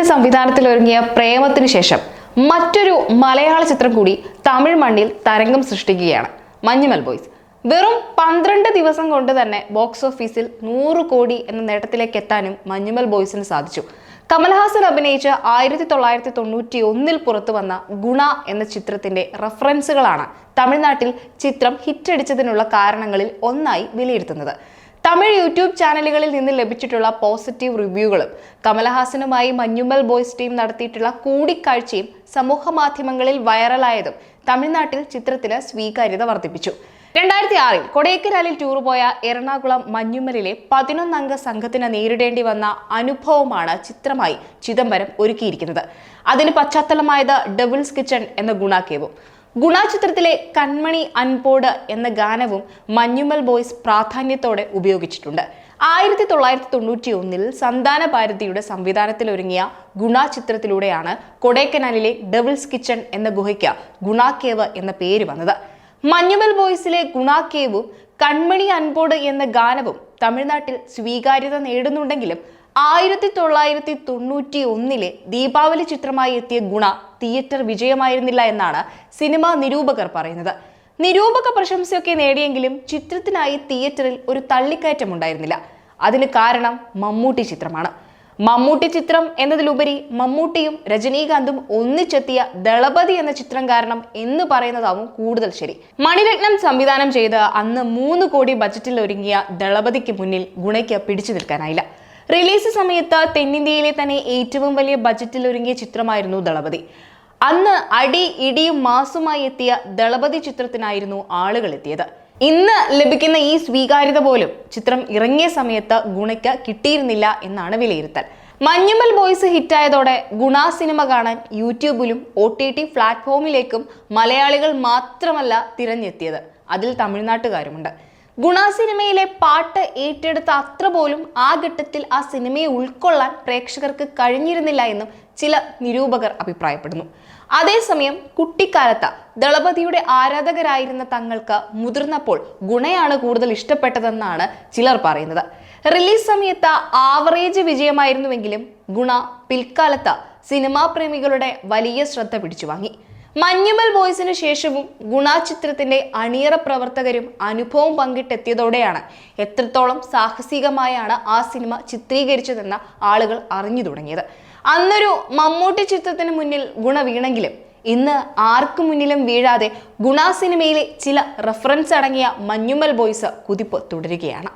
ശ്രീകുമാറിന്റെ സംവിധാനത്തിൽ ഒരുങ്ങിയ പ്രേമത്തിന് ശേഷം മറ്റൊരു മലയാള ചിത്രം കൂടി തമിഴ് മണ്ണിൽ തരംഗം സൃഷ്ടിക്കുകയാണ്. മഞ്ഞുമൽ ബോയ്സ്. വെറും പന്ത്രണ്ട് ദിവസം കൊണ്ട് തന്നെ ബോക്സ് ഓഫീസിൽ നൂറ് കോടി എന്ന നേട്ടത്തിലേക്ക് എത്താനും മഞ്ഞുമൽ ബോയ്സിന് സാധിച്ചു. കമൽഹാസൻ അഭിനയിച്ച ആയിരത്തി തൊള്ളായിരത്തി തൊണ്ണൂറ്റി ഒന്നിൽ പുറത്തു വന്ന ഗുണ എന്ന ചിത്രത്തിന്റെ റെഫറൻസുകളാണ് തമിഴ്നാട്ടിൽ ചിത്രം ഹിറ്റടിച്ചതിനുള്ള കാരണങ്ങളിൽ ഒന്നായി വിലയിരുത്തുന്നത്. തമിഴ് യൂട്യൂബ് ചാനലുകളിൽ നിന്ന് ലഭിച്ചിട്ടുള്ള പോസിറ്റീവ് റിവ്യൂകളും കമലഹാസനുമായി മഞ്ഞുമ്മൽ ബോയ്സ് ടീം നടത്തിയിട്ടുള്ള കൂടിക്കാഴ്ചയും സമൂഹ മാധ്യമങ്ങളിൽ വൈറലായതും തമിഴ്നാട്ടിൽ ചിത്രത്തിന് സ്വീകാര്യത വർദ്ധിപ്പിച്ചു. രണ്ടായിരത്തി ആറിൽ കൊടൈക്കനാലിൽ ടൂർ പോയ എറണാകുളം മഞ്ഞുമ്മലിലെ പതിനൊന്നംഗ സംഘത്തിന് നേരിടേണ്ടി വന്ന അനുഭവമാണ് ചിത്രമായി ചിദംബരം ഒരുക്കിയിരിക്കുന്നത്. അതിന് പശ്ചാത്തലമായത് ഡബിൾസ് കിച്ചൺ എന്ന ഗുണാക്കേവും ഗുണ ചിത്രത്തിലെ കൺമണി അൻപോട് എന്ന ഗാനവും മഞ്ഞുമൽ ബോയ്സ് പ്രാധാന്യത്തോടെ ഉപയോഗിച്ചിട്ടുണ്ട്. ആയിരത്തി തൊള്ളായിരത്തി തൊണ്ണൂറ്റി ഒന്നിൽ സന്താന ഭാരതിയുടെ സംവിധാനത്തിൽ ഒരുങ്ങിയ ഗുണ ചിത്രത്തിലൂടെയാണ് കൊടൈക്കനാലിലെ ഡെവിൾസ് കിച്ചൺ എന്ന ഗുഹയ്ക്ക് ഗുണാക്കേവ് എന്ന പേര് വന്നത്. മഞ്ഞുമൽ ബോയ്സിലെ ഗുണാക്കേവും കൺമണി അൻപോട് എന്ന ഗാനവും തമിഴ്നാട്ടിൽ സ്വീകാര്യത നേടുന്നുണ്ടെങ്കിലും ആയിരത്തി തൊള്ളായിരത്തി തൊണ്ണൂറ്റി ഒന്നിലെ ദീപാവലി ചിത്രമായി എത്തിയ ഗുണ തിയേറ്റർ വിജയമായിരുന്നില്ല എന്നാണ് സിനിമാ നിരൂപകർ പറയുന്നത്. നിരൂപക പ്രശംസയൊക്കെ നേടിയെങ്കിലും ചിത്രത്തിനായി തിയേറ്ററിൽ ഒരു തള്ളിക്കയറ്റം ഉണ്ടായിരുന്നില്ല അതിന് കാരണം മമ്മൂട്ടി ചിത്രമാണ്. മമ്മൂട്ടി ചിത്രം എന്നതിലുപരി മമ്മൂട്ടിയും രജനീകാന്തും ഒന്നിച്ചെത്തിയ ദളപതി എന്ന ചിത്രം കാരണം എന്ന് പറയുന്നതാവും കൂടുതൽ ശരി. മണിരത്നം സംവിധാനം ചെയ്ത് അന്ന് മൂന്ന് കോടി ബജറ്റിൽ ഒരുങ്ങിയ ദളപതിക്ക് മുന്നിൽ ഗുണയ്ക്ക് പിടിച്ചു നിൽക്കാനായില്ല. റിലീസ് സമയത്ത് തെന്നിന്ത്യയിലെ തന്നെ ഏറ്റവും വലിയ ബജറ്റിൽ ഒരുങ്ങിയ ചിത്രമായിരുന്നു ദളപതി. അന്ന് അടി ഇടിയും മാസുമായി എത്തിയ ദളപതി ചിത്രത്തിനായിരുന്നു ആളുകൾ എത്തിയത്. ഇന്ന് ലഭിക്കുന്ന ഈ സ്വീകാര്യത പോലും ചിത്രം ഇറങ്ങിയ സമയത്ത് ഗുണയ്ക്ക് കിട്ടിയിരുന്നില്ല എന്നാണ് വിലയിരുത്തൽ. മഞ്ഞുമൽ ബോയ്സ് ഹിറ്റായതോടെ ഗുണ സിനിമ കാണാൻ യൂട്യൂബിലും ഒ ടി ടി പ്ലാറ്റ്ഫോമിലേക്കും മലയാളികൾ മാത്രമല്ല തിരഞ്ഞെത്തിയത്. അതിൽ തമിഴ്നാട്ടുകാരുമുണ്ട്. ഗുണ സിനിമയിലെ പാട്ട് ഏറ്റെടുത്ത അത്ര പോലും ആ ഘട്ടത്തിൽ ആ സിനിമയെ ഉൾക്കൊള്ളാൻ പ്രേക്ഷകർക്ക് കഴിഞ്ഞിരുന്നില്ല എന്നും ചില നിരൂപകർ അഭിപ്രായപ്പെടുന്നു. അതേസമയം കുട്ടിക്കാലത്ത് ദളപതിയുടെ ആരാധകരായിരുന്ന തങ്ങൾക്ക് മുതിർന്നപ്പോൾ ഗുണയാണ് കൂടുതൽ ഇഷ്ടപ്പെട്ടതെന്നാണ് ചിലർ പറയുന്നത്. റിലീസ് സമയത്ത് ആവറേജ് വിജയമായിരുന്നുവെങ്കിലും ഗുണ പിൽക്കാലത്ത് സിനിമാ പ്രേമികളുടെ വലിയ ശ്രദ്ധ പിടിച്ചു വാങ്ങി മഞ്ഞുമൽ ബോയ്സിന് ശേഷവും ഗുണ ചിത്രത്തിന്റെ അണിയറ പ്രവർത്തകരും അനുഭവം പങ്കിട്ടെത്തിയതോടെയാണ് എത്രത്തോളം സാഹസികമായാണ് ആ സിനിമ ചിത്രീകരിച്ചതെന്ന ആളുകൾ അറിഞ്ഞു തുടങ്ങിയത്. അന്നൊരു മമ്മൂട്ടി ചിത്രത്തിന് മുന്നിൽ ഗുണ വീണെങ്കിലും ഇന്ന് ആർക്കു മുന്നിലും വീഴാതെ ഗുണ സിനിമയിലെ ചില റെഫറൻസ് അടങ്ങിയ മഞ്ഞുമൽ ബോയ്സ് കുതിപ്പ് തുടരുകയാണ്.